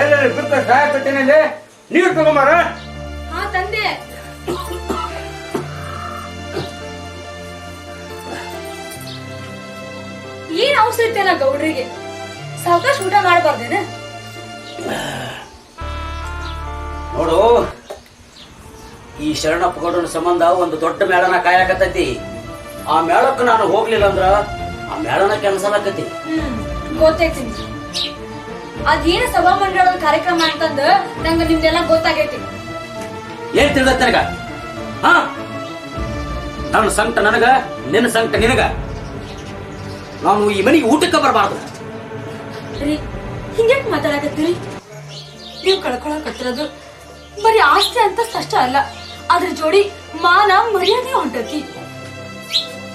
ಎಲ್ಲೆಲ್ಲಿ ಬಿತ್ತ ಸಾಯಕತ್ತೇನಲ್ಲಿ ನೀರು ತಗೊಂಬಾರ? ಹಾ ತಂದೆ. ಏನ್ ಅವಸರ ಇತ್ತೇನ ಗೌಡ್ರಿಗೆ? ಸಾವಕಾಶ ಊಟ ಮಾಡಬಾರ್ದೇನ? ನೋಡು ಈ ಶರಣಪ್ಪ ಗೌಡನ ಸಂಬಂಧ ಒಂದು ದೊಡ್ಡ ಮೇಳನ ಕಾಯಕತ್ತೈತಿ. ಆ ಮೇಳಕ್ಕೆ ನಾನು ಹೋಗ್ಲಿಲ್ಲ ಅಂದ್ರ ಆ ಮೇಳನ ಕ್ಯಾನ್ಸಲ್ ಆಕತಿ. ಹ್ಮ್ ಗೊತ್ತೈತಿ ಅದೇನ ಸಭಾ ಮಂಡಳದ ಕಾರ್ಯಕ್ರಮ ಅಂತಂದ ನಂಗ ನಿಮ್ದೆಲ್ಲ ಗೊತ್ತಾಗೈತಿ. ಏನ್ ತಿಳಿದತ್ತ ನನಗ? ಹಾ? ನನ್ನ ಸಂಕಟ ನನಗ ನಿನ್ನ ಸಂಕಟ ನಿನಗ. ನಾನು ಈ ಮನೆಗೆ ಊಟಕ್ಕೆ ಬರಬಾರ್ದು. ರೀ ಹಿಂಗ್ಯಾಕ್ ಮಾತಾಡಕತ್ತೀರಿ? ನೀವು ಕಳ್ಕೊಳಕತ್ತಿರೋದು ಬರೀ ಆಸ್ತಿ ಅಂತ ಅಷ್ಟ ಅಲ್ಲ. ಅದ್ರ ಜೋಡಿ ಮಾನ ಮರ್ಯಾದೆ ಹೊಂಟತಿ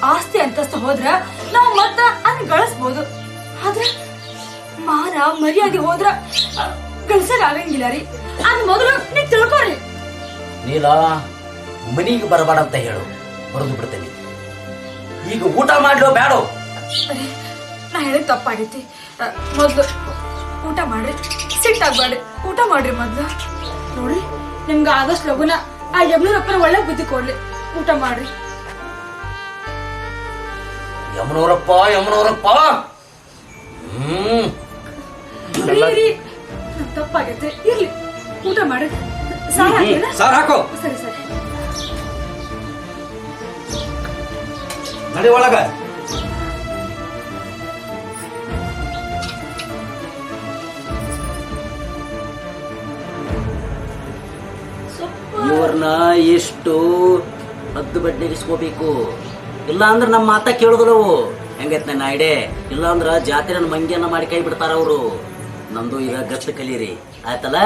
ಆಸ್ತಿ ಅಂತಸ್ತ ಹೋದ್ರ ನಾವು ಮತ್ತ ಅನ್ ಗಳಿಸ್ಬೋದು. ಆದ್ರ ಮಾನ ಮರ್ಯಾದೆ ಹೋದ್ರ ಗಳಿಸಕ್ ಆಗಂಗಿಲ್ಲ ರೀ. ಅದ್ ಮೊದಲು ನೀವ್ ತಿಳ್ಕೊರಿ. ನೀಲ ಮನಿಗೆ ಬರಬೇಡ ಅಂತ ಹೇಳು. ಬರೆದು ಬಿಡ್ತೇನೆ. ಈಗ ಊಟ ಮಾಡ್ಲೋ ಬೇಡೋ ಅರೇ, ನಾ ಹೇಳಿದ್ ತಪ್ಪಾಗೈತಿ. ಅ, ಮೊದ್ಲು ಊಟ ಮಾಡ್ರಿ. ಸಿಟ್ಟಾಗ್ಬೇಡ್ರಿ ಊಟ ಮಾಡ್ರಿ ಮೊದ್ಲು. ನೋಡಿ ನಿಮ್ಗೆ ಆದಷ್ಟು ಲಘುನ ಆ ಯಮ್ನೂರಪ್ಪನ ಒಳ್ಳೆ ಬುದ್ಧಿ ಕೊಡ್ಲಿ. ಊಟ ಮಾಡ್ರಿ. ಯಮನೂರಪ್ಪ ಯಮನೂರಪ್ಪ. ಹ್ಮ್. ಇರ್ಲಿ ಊಟ ಸಾರ್ ಹಾಕೋ. ಸರಿ ಸರಿ. ನಡಿ ಒಳಗ. ಇವ್ರನ್ನ ಎಷ್ಟು ಹದ್ದು ಬಡ್ಡಿಗಿಸ್ಕೋಬೇಕು? ಇಲ್ಲ ಅಂದ್ರೆ ನಮ್ಮ ಮಾತ ಕೇಳುದವು ಹೆಂಗೈತ್ ನನ್ನ ಐಡೆ ಇಲ್ಲ ಅಂದ್ರ ಜಾತ್ರೆನ ಮಂಗಿಯನ್ನ ಮಾಡಿ ಕೈ ಬಿಡ್ತಾರ ಅವರು ನಂದು ಈಗ ಗತ್ತು ಕಲೀರಿ ಆಯ್ತಲ್ಲ?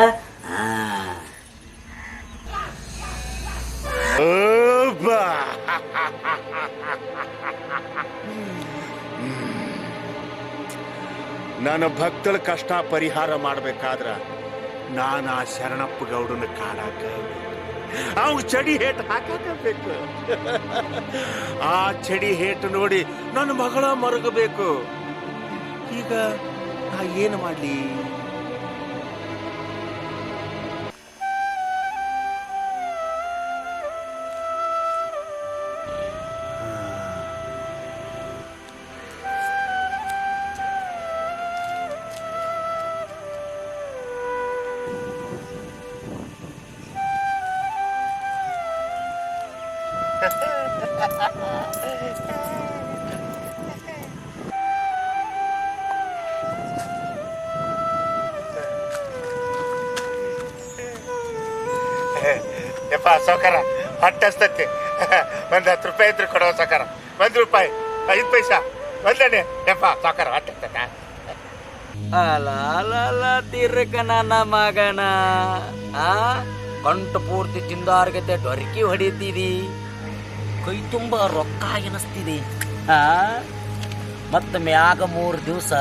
ನನ್ನ ಭಕ್ತಳ ಕಷ್ಟ ಪರಿಹಾರ ಮಾಡ್ಬೇಕಾದ್ರ ನಾನು ಆ ಶರಣಪ್ಪ ಗೌಡನ ಕಾಡಾಕ ಅವ್ ಚಡಿ ಹೇಟ್ ಹಾಕಬೇಕು ಆ ಚಡಿ ಹೇಟ್ ನೋಡಿ ನನ್ನ ಮಗಳ ಮರಗಬೇಕು. ಈಗ ಏನು ಮಾಡ್ಲಿ? ಯಪ್ಪ ಸಾವ್ಕಾರ ಹೊಟ್ಟೆ ಹಸ್ತೈತಿ ಒಂದ್ ಹತ್ತು ರೂಪಾಯಿ ಇದ್ರೆ ಕೊಡೋ ಸಾವ್ಕಾರ ಒಂದು ರೂಪಾಯಿ, ಐದು ಪೈಸಾ. ಒಂದೇ ಯಪ್ಪ ಸಾವ್ಕಾರ ಹೊಟ್ಟೆ ಹಸ್ತೈತ ಅಲ ಅಲ ತಿರ್ಕ ನನ್ನ ಮಗನ. ಆ ಕಂಟು ಪೂರ್ತಿ ತಿಂದಾರ್ಗತೆ ಡೊರಕಿ ಹೊಡಿತೀರಿ. ಕೈ ತುಂಬ ರೊಕ್ಕ ಎನಿಸ್ತಿದೆ. ಆ, ಮತ್ತೆ ಮ್ಯಾಗ ಮೂರು ದಿವಸ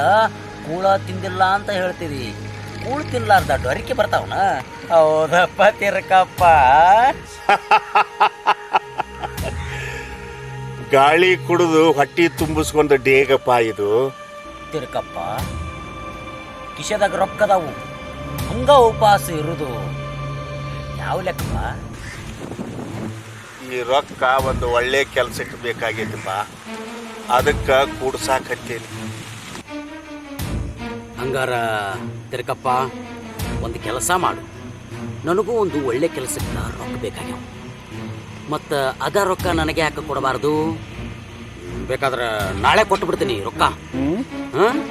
ಕೂಳ ತಿಂದಿಲ್ಲ ಅಂತ ಹೇಳ್ತೀರಿ. ಕೂಳು ತಿನ್ಲಾರ್ದ ಡೊರಕಿ ಬರ್ತಾವನ? ಹೌದಪ್ಪ ತಿರ್ಕಪ್ಪ. ಗಾಳಿ ಕುಡಿದು ಹೊಟ್ಟಿ ತುಂಬಿಸ್ಕೊಂಡು ಡೇಗಪ್ಪ ಇದು. ತಿರ್ಕಪ್ಪ. ಕಿಶದಾಗ ರೊಕ್ಕದಾವು. ಹಂಗ ಉಪವಾಸ ಇರುದು. ಯಾವ ಲೆಕ್ಕಪ್ಪ? ಈ ರೊಕ್ಕ ಒಂದು ಒಳ್ಳೆ ಕೆಲಸಕ್ಕೆ ಬೇಕಾಗೈತಪ್ಪ ಅದಕ್ಕ ಕೂಡ್ಸಾಕತ್ತೇನಿ. ಹಂಗಾರ ತಿರ್ಕಪ್ಪ ಒಂದು ಕೆಲಸ ಮಾಡು. ನನಗೂ ಒಂದು ಒಳ್ಳೆ ಕೆಲಸಕ್ಕೆ ರೊಕ್ಕ ಬೇಕಾಗ್ಯಾವ. ಮತ್ತು ಅದ ರೊಕ್ಕ ನನಗೆ ಯಾಕೆ ಕೊಡಬಾರ್ದು? ಬೇಕಾದ್ರೆ ನಾಳೆ ಕೊಟ್ಟು ಬಿಡ್ತೀನಿ ರೊಕ್ಕ. ಹಾಂ?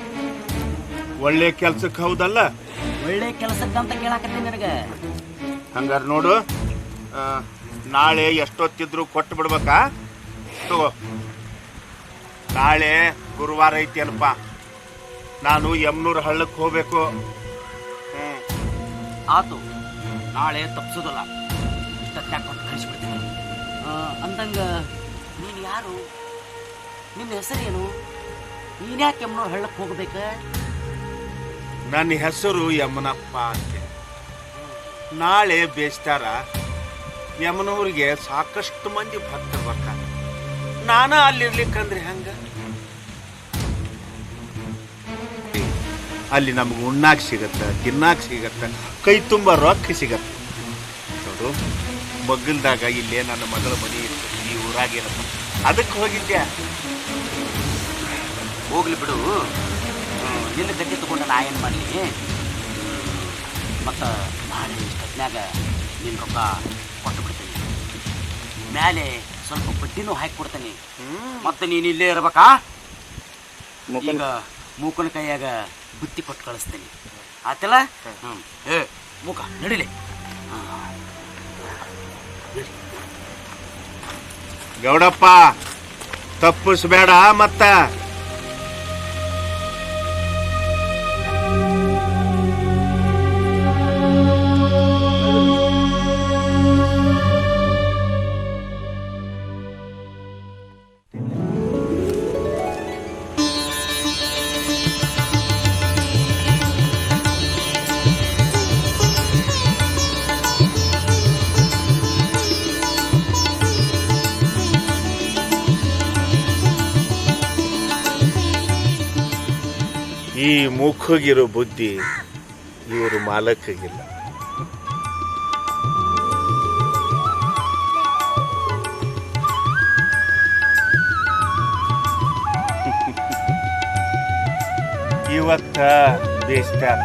ಒಳ್ಳೆ ಕೆಲ್ಸಕ್ಕೆ ಹೌದಲ್ಲ? ಒಳ್ಳೆ ಕೆಲಸಕ್ಕೆ ಅಂತ ಕೇಳಾಕತ್ತೀನಿ ನನಗೆ. ಹಂಗಾರೆ ನೋಡು. ಆ, ನಾಳೆ ಎಷ್ಟೊತ್ತಿದ್ರು ಕೊಟ್ಟು ಬಿಡ್ಬೇಕಾ ತಗೋ. ನಾಳೆ ಗುರುವಾರ ಐತಿ ಅಲ್ಪ ನಾನು ಎಮ್ನೂರು ಹಳ್ಳಕ್ಕೆ ಹೋಗ್ಬೇಕು. ಹ್ಮ್. ಆತು. ನಾಳೆ ತಪ್ಸೋದಲ್ಲ. ಇಷ್ಟೊತ್ತಾಗ ಕೊಟ್ಟು ಕಳಿಸ್ಬಿಡ್ತೀನಿ. ಅಂದಂಗ ನೀನು ಯಾರು? ನಿನ್ನ ಹೆಸರೇನು? ನೀನ್ಯಾಕೆ ಎಮ್ಮನೋ ಹೇಳಕ್ಕೆ ಹೋಗ್ಬೇಕ? ನನ್ನ ಹೆಸರು ಯಮನಪ್ಪ ಅಂತ ನಾಳೆ ಬೇಸ್ತಾರ ಯಮನವ್ರಿಗೆ ಸಾಕಷ್ಟು ಮಂದಿ ಭಕ್ತರು ಬರ್ತಾರೆ. ನಾನು ಅಲ್ಲಿರ್ಲಿಕ್ಕಂದ್ರೆ ಹಂಗ? ಅಲ್ಲಿ ನಮ್ಗೆ ಉಣ್ಣಾಕ್ ಸಿಗತ್ತೆ ತಿನ್ನಾಕ್ ಸಿಗತ್ತೆ ಕೈ ತುಂಬ ರೊಕ್ಕ ಸಿಗತ್ತೆ. ನೋಡು ಮಗ್ಗಲ್ದಾಗ ಇಲ್ಲೇ ನನ್ನ ಮಗಳ ಮನೆ ಇತ್ತು ಈ ಊರಾಗೇನಪ್ಪ ಅದಕ್ಕೆ ಹೋಗಿದ್ದೆ ಹೋಗ್ಲಿ ಬಿಡು. ಎಲ್ಲಿ ನಿನ್ನ ತಗೊಂಡ ತಗೊಂಡು ನಾ ಏನು ಮಾಡಲಿ? ಮತ್ತು ನಾಳೆ ಇಷ್ಟೊತ್ತಿನಾಗ ನಿನ್ನ ರೊಕ್ಕ ಕೊಟ್ಟು ಬಿಡ್ತೀನಿ. ಮೇಲೆ ಸ್ವಲ್ಪ ಬಡ್ಡಿನೂ ಹಾಕಿ ಕೊಡ್ತೀನಿ. ಮತ್ತೆ ನೀನು ಇಲ್ಲೇ ಇರ್ಬೇಕಾ? ಈಗ ಮೂಕನ ಕೈಯಾಗ ಬುತ್ತಿ ಕೊಟ್ಟು ಕಳಿಸ್ತೀನಿ. ಆತಲ್ಲ? ಏ ಮೂಕ ನಡಿಲಿ. ಗೌಡಪ್ಪ ತಪ್ಪಿಸ್ಬೇಡ ಮತ್ತ. ಈ ಮುಖಗಿರೋ ಬುದ್ಧಿ ಇವರು ಮಾಲಕಗಿಲ್ಲ. ಇವತ್ತ ಬೇಸ್ತಾರ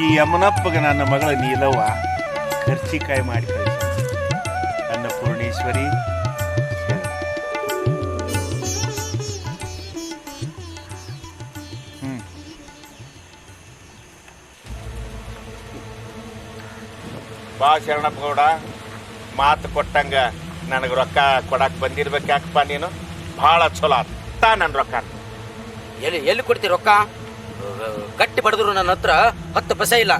ಈ ಯಮನಪ್ಪಗ ನನ್ನ ಮಗಳ ನೀಲವ್ವ ಖರ್ಚಿಕಾಯಿ ಮಾಡಿ ಕಳಿಸ ಅನ್ನಪೂರ್ಣೇಶ್ವರಿ ಬಾ ಶರಣಪ್ಪ ಗೌಡ ಮಾತು ಕೊಟ್ಟಂಗ ನನಗೆ ರೊಕ್ಕ ಕೊಡಕ್ ಬಂದಿರ್ಬೇಕು ಯಾಕಪ್ಪ ನೀನು? ಭಾಳ ಚಲೋ ಆತ. ನನ್ನ ರೊಕ್ಕ. ಎಲ್ಲಿ ಎಲ್ಲಿ ಕೊಡ್ತೀರಿ ರೊಕ್ಕ? ಗಟ್ಟಿ ಬಡದ್ರು ನನ್ನ ಹತ್ರ ಹತ್ತು ಪೈಸೆ ಇಲ್ಲ.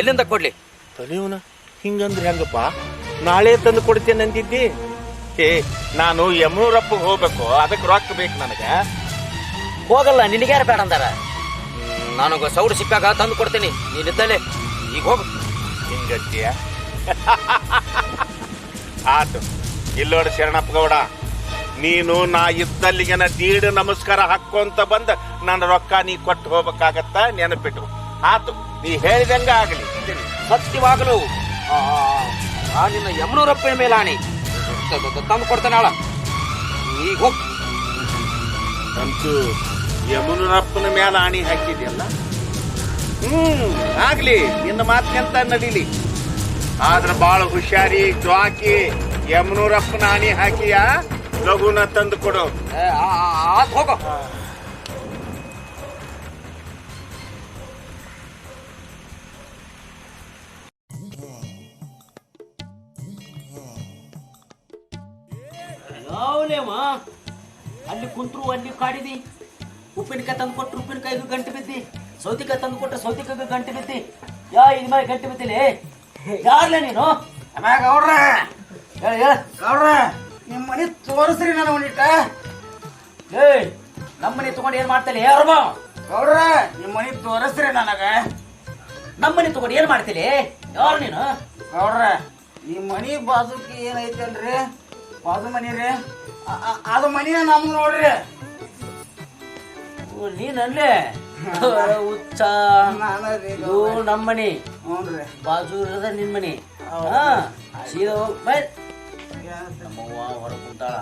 ಎಲ್ಲಿಂದ ಕೊಡ್ಲಿ? ತಲೆಯವನ ಹಿಂಗಂದ್ರೆ ಹೆಂಗಪ್ಪ? ನಾಳೆ ತಂದು ಕೊಡ್ತೇನೆ ಅಂದಿದ್ದಿ? ಏ ನಾನು ಯಮೂರಪ್ಪಗೆ ಹೋಗ್ಬೇಕು. ಅದಕ್ಕೆ ರೊಕ್ಕ ಬೇಕು ನನಗೆ. ಹೋಗಲ್ಲ ನಿನಗ್ಯಾರ ಬೇಡ ಅಂದಾರ. ನಾನು ಸೌಡು ಸಿಕ್ಕಾಗ ತಂದು ಕೊಡ್ತೀನಿ. ನೀನಿದ್ದಲ್ಲೇ ಈಗ ಹೋಗು. ಹಿಂಗತ್ತೀಯ ಆತು ಇಲ್ಲೋಡು ಶರಣಪ್ಪ ಗೌಡ ನೀನು ನಾ ಇದ್ದಲ್ಲಿಗೆನ ದೀಡ್ ನಮಸ್ಕಾರ ಹಾಕ್ಕೊಂತ ಬಂದ ನನ್ನ ರೊಕ್ಕ ನೀ ಕೊಟ್ಟು ಹೋಗ್ಬೇಕಾಗತ್ತ ನೆನಪಿಟ್ಟು ಆತು ನೀ ಹೇಳಿದಂಗ ಆಗಲಿ. ಸತ್ಯವಾಗಲು. ಆ, ನಿನ್ನ ಯಮನೂರಪ್ಪನ ಮೇಲೆ ಆಣಿ ತಂದು ಕೊಡ್ತಾನಾಳ ಈಗ ಹೋಗ್. ಅಂತೂ ಯಮನೂರಪ್ಪನ ಮೇಲೆ ಆಣಿ ಹಾಕಿದ್ಯಲ್ಲ? ಹ್ಮ್ ಆಗ್ಲಿ ನಿನ್ನ ಮಾತಿನಂತ ನಡೀಲಿ. ಆದ್ರ ಬಾಳ ಹುಷಾರಿ ಜ್ವಾಕಿ ಯಮನೂರಪ್ಪನ ಆಣಿ ಹಾಕಿಯ? ಲಘುನ ತಂದು ಕೊಡು. ಹೋಗೋ. ಅಲ್ಲಿ ಕುಂತ್ರು ಅಲ್ಲಿ ಕಾಡಿದಿ. ಉಪ್ಪಿನಕಾಯಿ ತಂದು ಕೊಟ್ಟರು ಉಪ್ಪಿನಕಾಯಿಗೂ ಗಂಟು ಬಿದ್ದಿ. ಸೌತಿಕಾಯಿ ತಂದು ಕೊಟ್ಟ ಸೌತಿಕ ಗಂಟೆ ಬಿತ್ತಿ. ಯಾ ಇದ್ ಮಾಡಿ ಗಂಟೆ ಬಿತ್ತಿಲಿ? ಯಾರ್ಲೆ ನೀನು? ಗೌಡ್ರ. ಹೇಳ ಹೇಳ. ಗೌಡ್ರ ನಿಮ್ಮ ಮನೆ ತೋರಿಸ್ರಿ ನಾನು ಒಂದಿಟ್ಟ ಏಯ್ ನಮ್ಮನೆ ತಗೊಂಡು ಏನ್ ಮಾಡ್ತೀನಿ ಯಾರಮ್ಮ ಗೌಡ್ರ ನಿಮ್ಮ ಮನೆ ತೋರಿಸ್ರಿ ನನಗ. ನಮ್ಮನೆ ತಗೊಂಡು ಏನ್ ಮಾಡ್ತೇನೆ ಯಾರು ನೀನು? ಗೌಡ್ರ ಈ ಮನಿ ಬಾಜುಕಿ ಏನೈತಲ್ರಿ ಬಾಜು ಮನಿ ರೀ. ಅದು ಮನಿನ ನಮ್ಗೆ ನೋಡ್ರಿ. ನೀನಲ್ಲೇ? ಹುಚ್ಚ ಇದು ನಮ್ಮನೆ. ಬಾಜು ಇರದ ನಿನ್ ಮನಿ ಹಾ ಸೀದಾ ಹೋಗ್ ಬೈ. ನಮ್ಮವ್ವ ಹೊರ ಕುಂತಾಳ.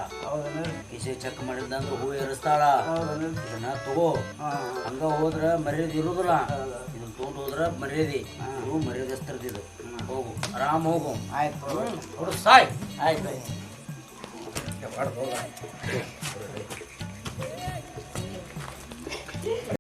ಕಿಸೆ ಚೆಕ್ ಮಾಡಿದಂಗ ಹೂ ಏರಿಸ್ತಾಳ. ಇದನ್ನ ತಗೋ. ಹಾ ಹಂಗ ಹೋದ್ರ ಮರ್ಯಾದೆ ಇರುದಿಲ್ಲ. ಇದನ್ನ ತಗೊಂಡ್ ಹೋದ್ರ ಮರ್ಯಾದೆ. ಇದು ಮರ್ಯಾದಸ್ತರದಿದು ಹೋಗು. ಆರಾಮ್ ಹೋಗು. ಆಯ್ತು ಸಾಯ್. ಆಯ್ತು